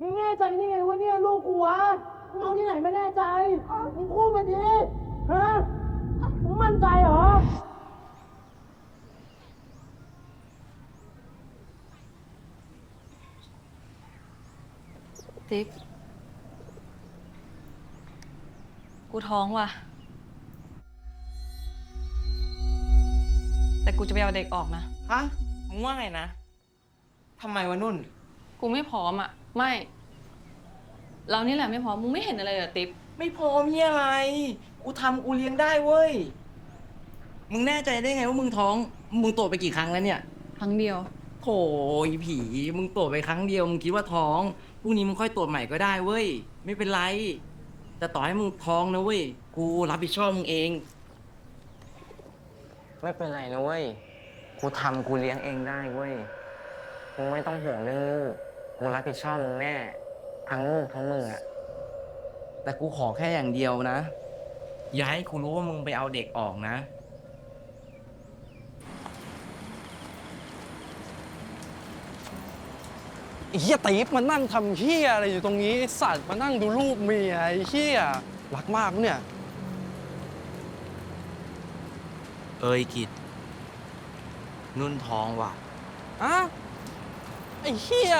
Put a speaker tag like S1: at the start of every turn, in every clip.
S1: มึงแน่ใจนี่ไงว่าเนี่ยลูกกูวะมึงเอาที่ไหนไม่แน่ใจ มึงพูดมาดิฮะ มึงมั่นใจเหรอ
S2: ติ๊ก กูท้องว่ะ แต่กูจะไปเอาเด็กออกนะ
S3: ฮะมึงว่าไงนะ ทำไมวะนุ่น
S2: กูไม่พร้อมอะ ไม่ เรานี่แหละไม่พร้อมมึงไม่เห็นอะไรเหรอติ๊บ
S3: ไม่พร้อมเนี่ยอะไร กูทำกูเลี้ยงได้เว้ย มึงแน่ใจได้ไงว่ามึงท้อง มึงตรวจไปกี่ครั้งแล้วเนี่ย
S2: ครั้งเดียว
S3: โถยผี มึงตรวจไปครั้งเดียว มึงคิดว่าท้อง พรุ่งนี้มึงค่อยตรวจใหม่ก็ได้เว้ย ไม่เป็นไร แต่ต่อให้มึงท้องนะเว้ย กูรับผิดชอบมึงเอง
S4: ไม่เป็นไรนะเว้ย กูทำกูเลี้ยงเองได้เว้ย มึงไม่ต้องห่วงเรื่องลูก กูรับผิดชอบมึงแน่ทั้งลูกทั้งมึงอะ
S3: แต่กูขอแค่อย่างเดียวนะ อย่าให้กูรู้ว่ามึงไปเอาเด็กออกนะ
S5: ไอ้เฮียตีฟมานั่งทำเฮียอะไรอยู่ตรงนี้ไอ้สัตว์มานั่งดูรูปเมียไอ้เฮียรักมากปะเนี่ย
S3: เอ้ยกิด นุ่นท้องว่ะ
S5: อะไอ้เฮีย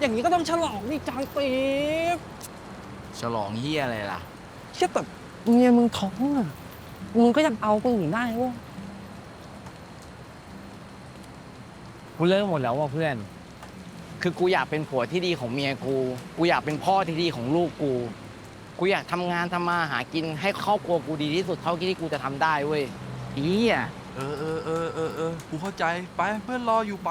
S5: อย่างนี้ก็ต้องฉลองนี่จางตีฟ
S3: ฉลองเฮียอะไรล่ะ
S5: เฮียแต่เมียมึงท้องอะ มึงก็ยังเอาคนอื่นได้เวะ
S6: กูเลิกหมดแล้วว่ะเพื่อน คือกูอยากเป็นผัวที่ดีของเมียกู กูอยากเป็นพ่อที่ดีของลูกกู กูอยากทำงานทำมาหากินให้ครอบครัวกูดีที่สุดเท่าที่กูจะทำได้เว้ยอีอะ
S7: เออเออเออเออเออกูเข้าใจไปเพื่อนรออยู่ไป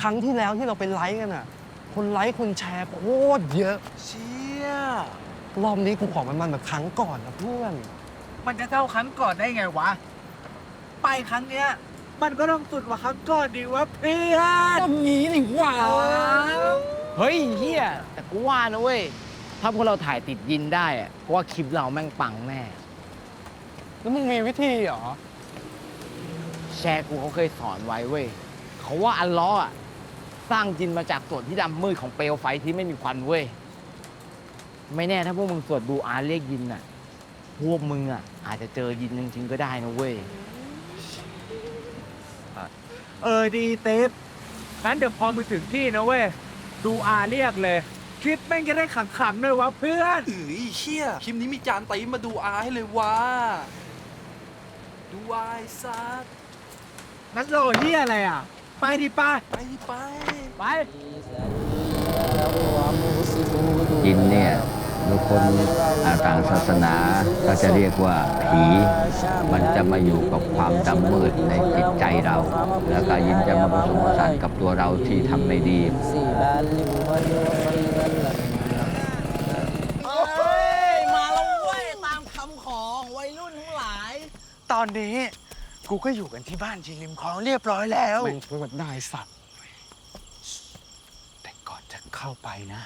S5: ครั้งที่แล้วที่เราไปไลค์กันอะ คนไลค์คนแชร์โคตรเยอะ
S7: เชี่ย
S5: รอบนี้กูขอมันมันแบบครั้งก่อนนะเพื่อน
S1: มันจะเท่าครั้งก่อนได้ไงวะ ไปครั้งเนี้ย มันก็ต้องสุดกว่าครั้งก่อนดีวะเพื่อน
S5: ก็งี้นี่หว่า
S6: เฮ้ยเฮียแต่กูว่านะเว้ย ถ้าพวกเราถ่ายติดยินได้อะกูว่าคลิปเราแม่งปังแน่
S5: แล้วมึงมีวิธีเหรอ
S6: แชร์กูเขาเคยสอนไว้เว้ย เขาว่าอัลเลอฮ์อะ สร้างจินมาจากส่วนที่ดำมืดของเปลวไฟที่ไม่มีควันเว้ย ไม่แน่ถ้าพวกมึงสวดดูอาเรียกยินอะพวกมึงอะอาจจะเจอยินจริงๆก็ได้นะเว้ย
S1: เออดีเต็บงั้นเดี๋ยวพอมือถึงที่นะเว้ย ดูอาเรียกเลย คลิปแม่งจะได้ขำๆด้วยวะเพื่อน
S7: เอ้ยเชี่ยคลิปนี้มีจานตีมาดูอาให้เลยว่ะดูอาไอ้ซัด
S1: นัดโหลดที่อะไรอะ ไปดิป้า
S7: ไปดิไป
S1: ไป
S8: จินเนี่ยบุคคลอ่าต่างศาสนาก็จะเรียกว่าผี มันจะมาอยู่กับความดำมืดในจิตใจเรา แล้วก็ยินจะมาผสมผสานกับตัวเราที่ทำไม่ดี
S1: มาแล้วเว้ยตามคำของวัยรุ่นทั้งหลาย ตอนนี้ กูก็อยู่กันที่บ้านชิริมคลองเรียบร้อยแล้ว
S5: แม่งพูดได้สัตว์
S1: แต่ก่อนจะเข้าไปนะ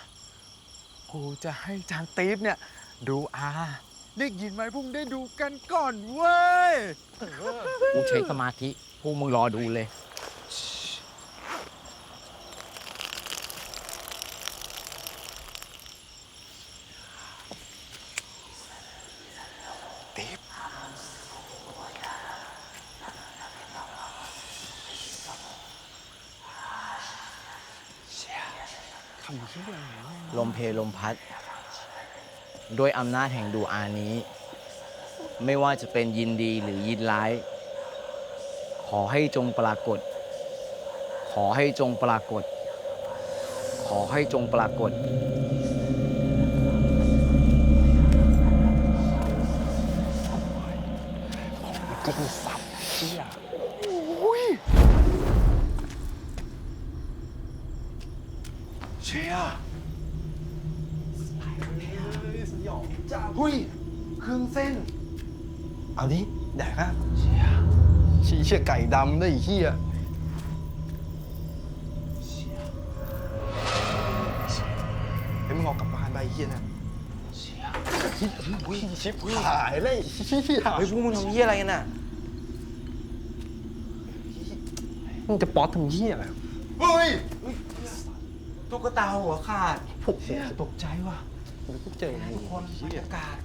S1: กูจะให้จานตีฟเนี่ย ดูอาได้ยินไหมพวกมึงได้ดูกันก่อนเว้ย
S6: กูใช้สมาธิพวกมึงรอดูเลย ลมเพลลมพัด ด้วยอำนาจแห่งดูอานี้ ไม่ว่าจะเป็นยินดีหรือยินร้าย ขอให้จงปรากฏ ขอให้จงปรากฏ ขอให้จงปรากฏ
S5: จริงสัตว์เชี่ย
S1: เชีย หุ้ยเครื่องเส้น
S5: เอาดิแดกอะชี้เชี่ยไก่ดำได้ไอ้เฮียเฮ้ยมึงเอากลับบ้านไปไอ้เฮียนะเชี่ยชิบหายเลยไอ้เฮีย
S4: เฮ้ยพวกมึงทำเหี้ยอะไรกันน่ะ
S5: มึงจะป๊อตทำเฮียอะไร
S1: เฮ้ย
S4: ตุ๊กตาหัวขาด
S5: ผมตกใจว่ะ เดี๋ยวกูเจอมึงคนเฮีย
S4: อากาศ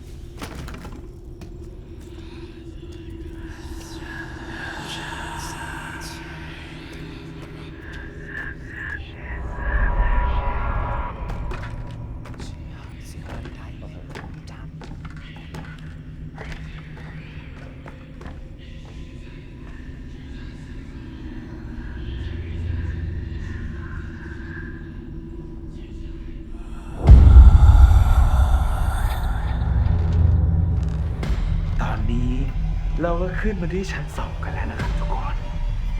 S1: ขึ้นมาที่ชั้นสองกันแล้วนะครับทุกคน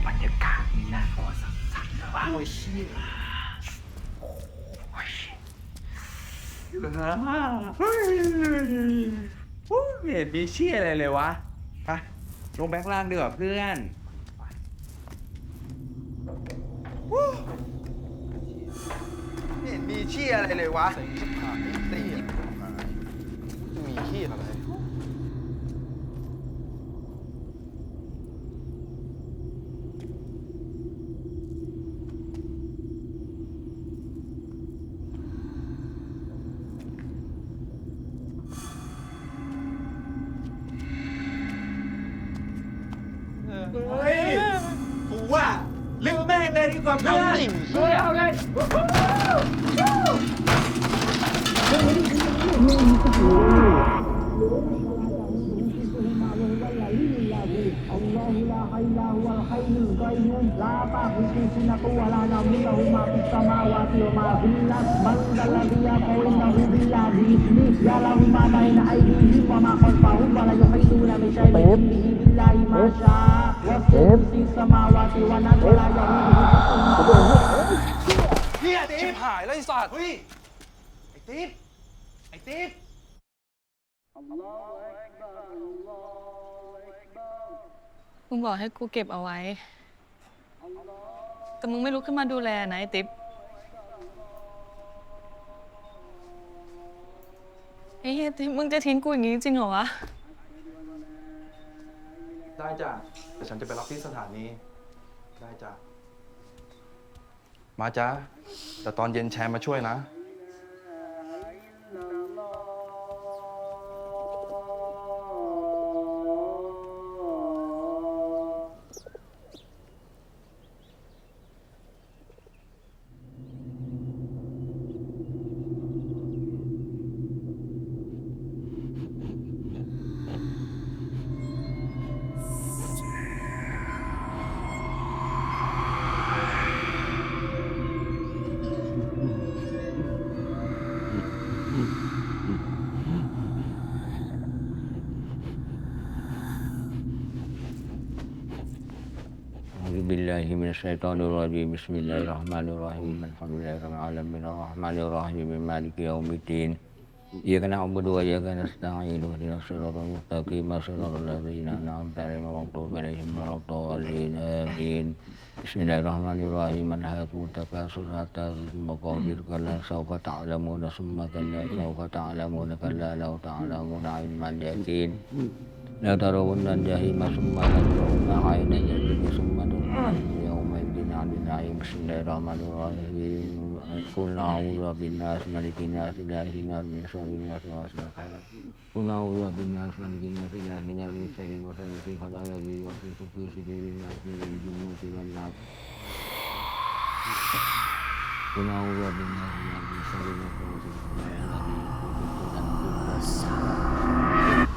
S1: บรรยากาศนี่น่ากลัวสัสๆเลยว่ะโอ้ยเชี่ยโอ้ยเฮ้ยโอ้ยเห็นมีเชี่ยอะไรเลยวะไปลงแบงค์ล่างดีกว่าเพื่อนไม่เห็นมีเชี่ยอะไรเลยวะ
S5: เซ็งชิบหายเตีมีเฮียอะไร ชิบหายแล้วไอ้สัตว์
S1: เฮ้ยไอ้ติ๊บไอ้ติ๊บ
S2: มึงบอกให้กูเก็บเอาไว้ แต่มึงไม่ลุกขึ้นมาดูแลนะไอ้ติ๊บไอ้เฮียติ๊บมึงจะทิ้งกูอย่างนี้จริงเหรอวะ
S5: ได้จ้ะแต่ฉันจะไปรับที่สถานี ได้จ้ะ มาจ้ะแต่ตอนเย็นแชร์มาช่วยนะ
S8: أعوذ بالله من الشيطان الرجيم. بسم الله الرحمن الرحيم. الحمد لله رب العالمين. الرحمن الرحيم. مالك يوم الدين. إياك نعبد وإياك نستعين. اهدنا الصراط المستقيم. صراط الذين أنعمت عليهم المغضوب عليهم ولا الضالين. آمين. بسم الله الرحمن الرحيم. أنهاكم التكاثر حتى زرتم كلا سوف تعلمون. ثم كلا سوف تعلمون. كلا لو تعلمون علم اليقين لا ترون الجحيم ثم ترون عين الجحيم ثم ترون يومئذ عن النعيم بسم الله الرحمن الرحيم قل أعوذ بالناس ملك الناس إله الناس من شر الناس وأسرق قل أعوذ بالناس ملك الناس إله الناس من شر الوسواس في خلق الذي يوسوس في صدور الناس من الجنة والناس قل أعوذ بالناس من شر الوسواس في خلق الذي يوسوس في صدور الناس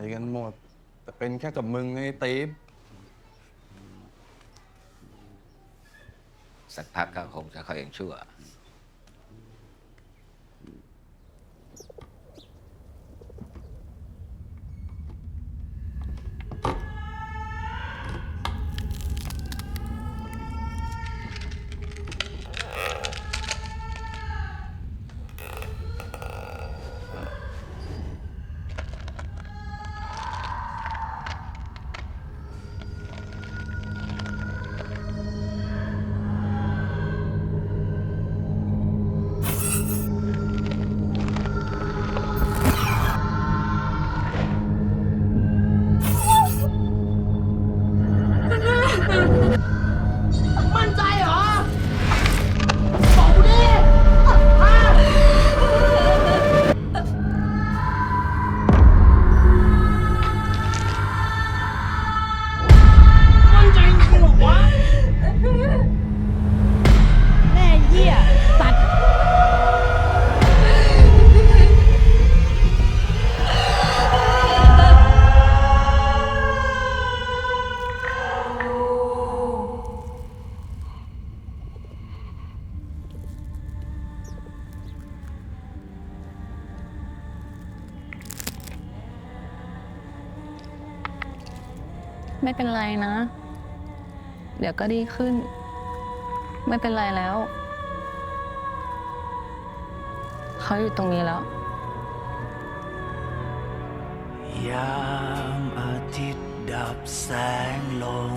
S5: ไปกันหมด แต่เป็นแค่กับมึงไงตีฟ
S8: สักพักก็คงจะเขาเองชั่ว
S2: ไม่เป็นไรนะ เดี๋ยวก็ดีขึ้น ไม่เป็นไรแล้ว เขาอยู่ตรงนี้แล้ว
S1: ยามอาทิตย์ดับแสงลง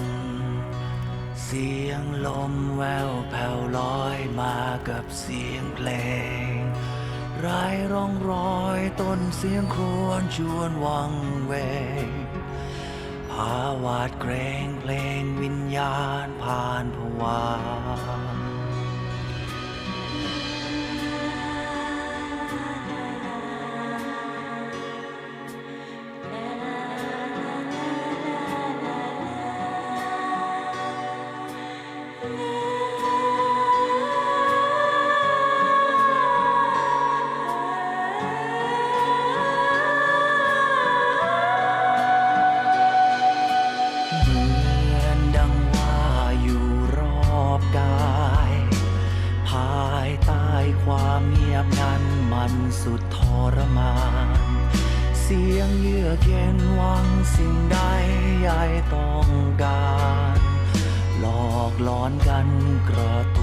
S1: เสียงลมแววแผ่วลอยมากับเสียงเพลงรายร่องรอยต้นเสียงครวญชวนวังเวง พาวาดเกรงเพลงวิญญาณผ่านผวา สุดทรมาน เสียงเยือกเย็นหวังสิ่งใดยายต้องการ หลอกหลอนกันกระตุ